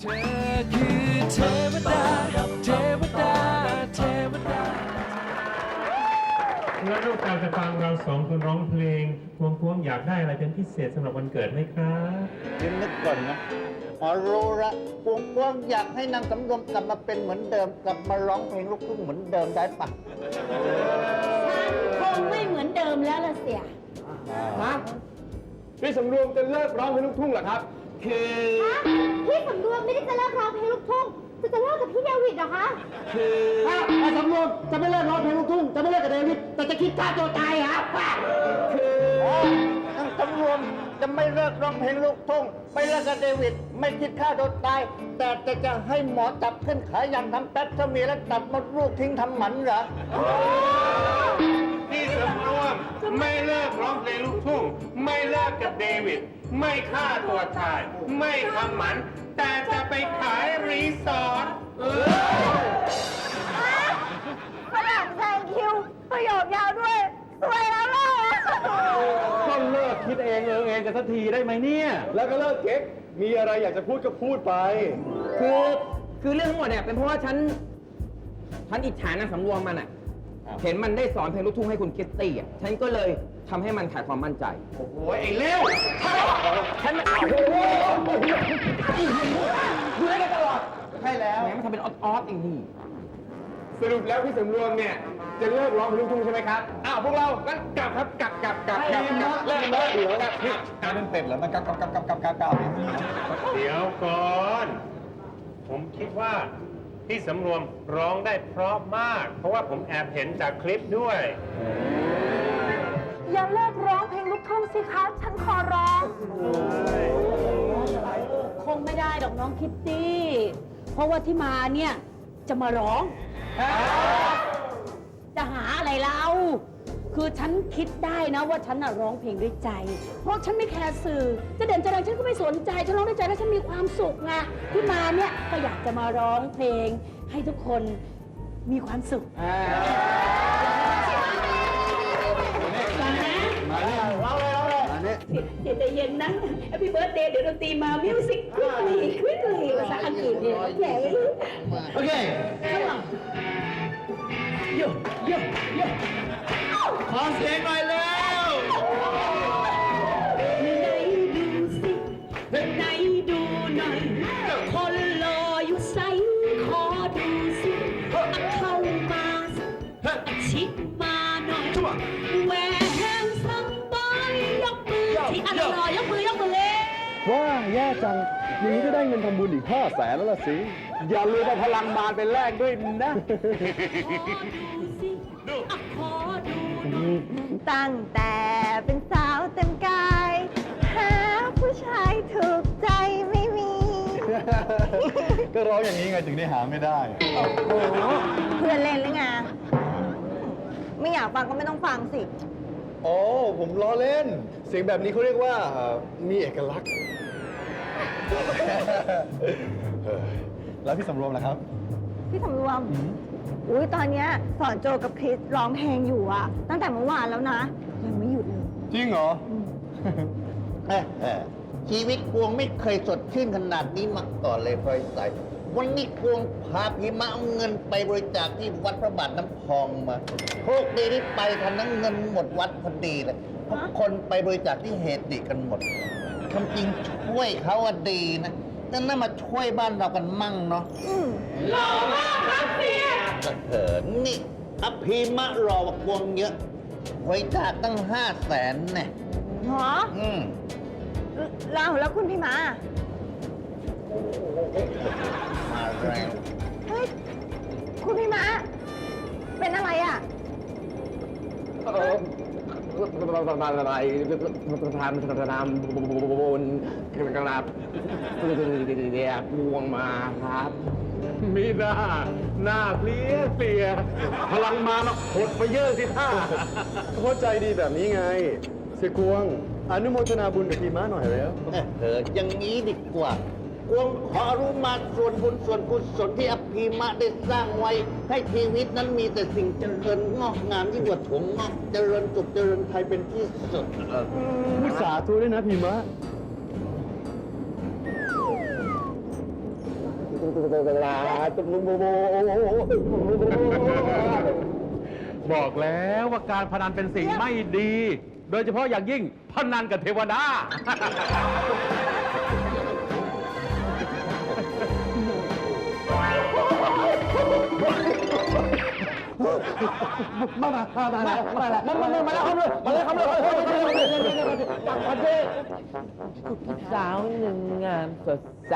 เธอคือเทวดาเทวดาเทวดาแล้วลูกการจะฟังเราสองคนร้องเพลงพวงพวงอยากได้อะไรเป็นพิเศษสำหรับวันเกิดไหมครับเดี๋ยวนึกก่อนนะอ๋อรู้ละพวงพวงอยากให้นางสำรวมกลับมาเป็นเหมือนเดิม กลับมาร้องเพลงลูกทุ่งเหมือนเดิมได้ปะคงไม่เหมือนเดิมแล้วล่ะเสียฮะพี่สำรวมจะเลิกร้องเพลงลูกทุ่งเหรอครับ คือ พี่สำรวมไม่ได้จะเลิกร้องเพลงลูกทุ่งจะจะเลิกกับพี่เดวิดเหรอคะ คือถ้าไอ้สำรวมจะไม่เลิกร้องเพลงลูกทุ่งจะไม่เลิกกับเดวิดแต่จะคิดฆ่าตัวตายฮะคือนางสำรวมจะไม่เลิกร้องเพลงลูกทุ่งไม่เลิกกับเดวิดไม่คิดฆ่าตัวตาย แต่จะจะให้หมอจับขึ้นขายังทำแป๊บถ้ามีแล้วตัดมดลูกทิ้งทำหมันเหรอพี่สำรวมไม่เลิกร้องเพลงลูกทุ่งไม่เลิ กกับเดวิด ไม่ฆ่าตัวตาย ไม่ทำหมัน แต่จะไปขายรีสอร์ทเออฝรั่งแซงคิว ประโยคยาวด้วย สวยแล้วล่ะก็เลิกคิดเองเออเองกันสักทีได้ไหมเนี่ย แล้วก็เลิกเก๊กมีอะไรอยากจะพูดก็พูดไป คือ คือเรื่องทั้งหมดเนี่ยเป็นเพราะว่าฉัน ฉันอิจฉานางสำรวมมันอะ เห็นมันได้สอนเพลงลูกทุ่งให้คุณคิตตี้อะฉันก็เลยทำให้มันขาดความมั่นใจ โอ้ยไอ้เร็วฉันโอ้โหอยู่ด้วยกันตลอดใช่แล้วแหมมันทำเป็นออดออดอย่างนี้สรุปแล้วพี่สำรวมเนี่ยจะเลิกร้องเพลงลูกทุ่งใช่ไหมครับอ้าวพวกเรางั้นกลับครับกลับกลับกลับกลับกลับเลิกเลิกเลิกกลับพี่เป็นเป็ดเหรอมันกับกับกับกับกับกับกับเดี๋ยวก่อน ผมคิดว่า พี่สำรวมร้องได้เพราะมาก เพราะว่าผมแอบเห็นจากคลิปด้วย อย่าเลิกร้องเพลงลูกทุ่งสิคะ ฉันขอร้อง คงไม่ได้ดอกน้องคิตตี้ เพราะว่าที่มาเนี่ย จะมาร้อง จะหาอะไรเรา คือฉันคิดได้นะว่าฉันน่ะร้องเพลงด้วยใจ เพราะฉันไม่แคร์สื่อ จะเด่นจะดังฉันก็ไม่สนใจ ฉันร้องด้วยใจแล้วฉันมีความสุขไงที่มาเนี่ยก็อยากจะมาร้องเพลง ให้ทุกคนมีความสุขเดี๋ยวใจเย็นนะ Happy Birthday เดี๋ยวดนตรีมา Music quickly quickly ภาษาอังกฤษเนี่ยโอเคโอเค เสียงหน่อยแล้วไหนดูสิไหนดูหน่อย คนรออยู่ใสขอดูสิอะเข้ามาสิอะชิดมาหน่อยแหวนสัมบอยยกมือที่อะรอยกมือยกมือเลยว้าแย่จังอย่างนี้ก็ได้เงินทำบุญอีกห้าแสนแล้วล่ะสิ อย่าลืมเอาพลังมารไปแลกด้วยนะ ดูสิอะขอดูหน่อย ตั้งแต่เป็นสาวเต็มกาย หาผู้ชายถูกใจไม่มี ก็ร้องอย่างนี้ไงถึงได้หาไม่ได้ โอ้โหเพื่อนเล่นหรือไงไม่อยากฟังก็ไม่ต้องฟังสิโอ้ผมล้อเล่น เสียงแบบนี้เขาเรียกว่าเอ่อมีเอกลักษณ์เออแล้วพี่สำรวมล่ะครับ พี่สำรวมอุ้ ยตอนเนี้ยสอนโจกับคริสร้องเพลงอยู่อะตั้งแต่เมื่อวานแล้วนะ ยังไม่หยุดเลยจริงเหรอเอ้ยเอ้ยชีวิตกวงไม่เคยสดชื่นขนาดนี้มาก่อนเลยพลอยใสวันนี้กวงพาพี่มาเอาเงินไปบริจาคที่วัดพระบาทน้ำพองมาโชคดีที่ไปทันนั้นเงินหมดวัดพอดีเลยเพราะคนไปบริจาคที่เหตุดิกันหมดคำจริงช่วยเขาอะดีนะ แต่นั่นมาช่วยบ้านเรากันมั่งเนาะอืมก็เถินนี่อภิมะรอว่ากวงเยอะบริจาคตั้งห้าแสนเนี่ยหรออืมแล้วแล้วคุณพี่มา มาแรงเฮ้ย คุณพี่มา เป็นอะไรอะ ประมาณอะไรประธานประธานบนกระดาษเดียบวงมาครับ มีหน้า หน้าเพลียเพลียพลังมามาหดไปเยอะสิท่าเข้าใจดีแบบนี้ไงเสียกวง อนุโมทนาบุญกับพี่ม้าหน่อยแล้ว เอออย่างนี้ดีกว่า กวงขอรู้มาส่วนบุญส่วนกุศลที่อภิมะได้สร้างไว้ ให้ชีวิตนั้นมีแต่สิ่งเจริญงอกงามยิ่งกว่าถั่วงอกเจริญสุขเจริญไทยเป็นที่สุดพูดสาธุด้วยนะพี่มะบอกแล้วว่าการพนันเป็นสิ่งไม่ดี โดยเฉพาะอย่างยิ่งพนันกับเทวดา สาวหนึ่งงามสดใส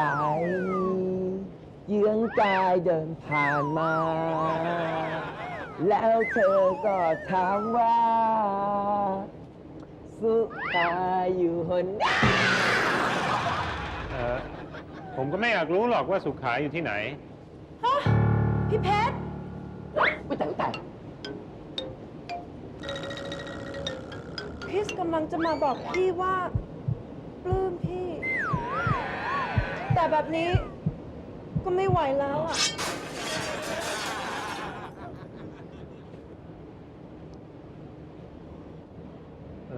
เยื้องกายเดินผ่านมา แล้วเธอก็ถามว่า สุขาอยู่หนเออผมก็ไม่อยากรู้หรอกว่าสุขาอยู่ที่ไหน ฮะ พี่เพชร ไม่แต่แต่ สกำลังจะมาบอกพี่ว่าปลื้มพี่ แต่แบบนี้ก็ไม่ไหวแล้วอะ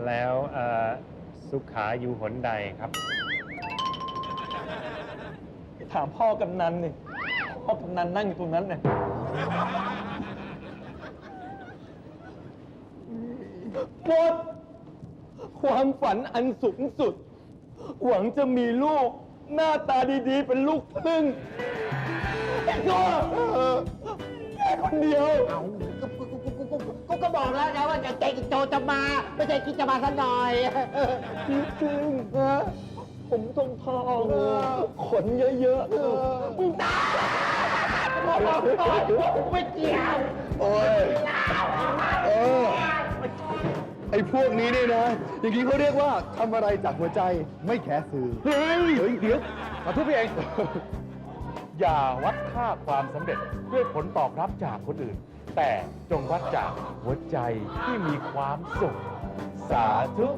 แล้วเอ่อสุขาอยู่หนใดครับ ถามพ่อกำนันนี่พ่อกำนันนั่งอยู่ตรงนั้นเนี่ยหมด ความฝันอันสูงสุด หวังจะมีลูก หน้าตาดีๆ เป็นลูกพึ่งไอ้ก็แค่คนเดียวก็ก็บอกแล้วนะว่าจะเจกิโจจะมา ไม่ใช่คิดจะมาซะหน่อย จริงๆนะผมทองทองขนเยอะๆมึงตาไม่เกี่ยว โอ้ยเออไอ้พวกนี้เนี่ยนะ อย่างนี้เขาเรียกว่าทำอะไรจากหัวใจไม่แคร์สื่อ เฮ้ยเฮ้ยเดี๋ยวมาทุบพี่เอง อย่าวัดค่าความสำเร็จด้วยผลตอบรับจากคนอื่น แต่จงวัดจากหัวใจที่มีความสุข สาธุ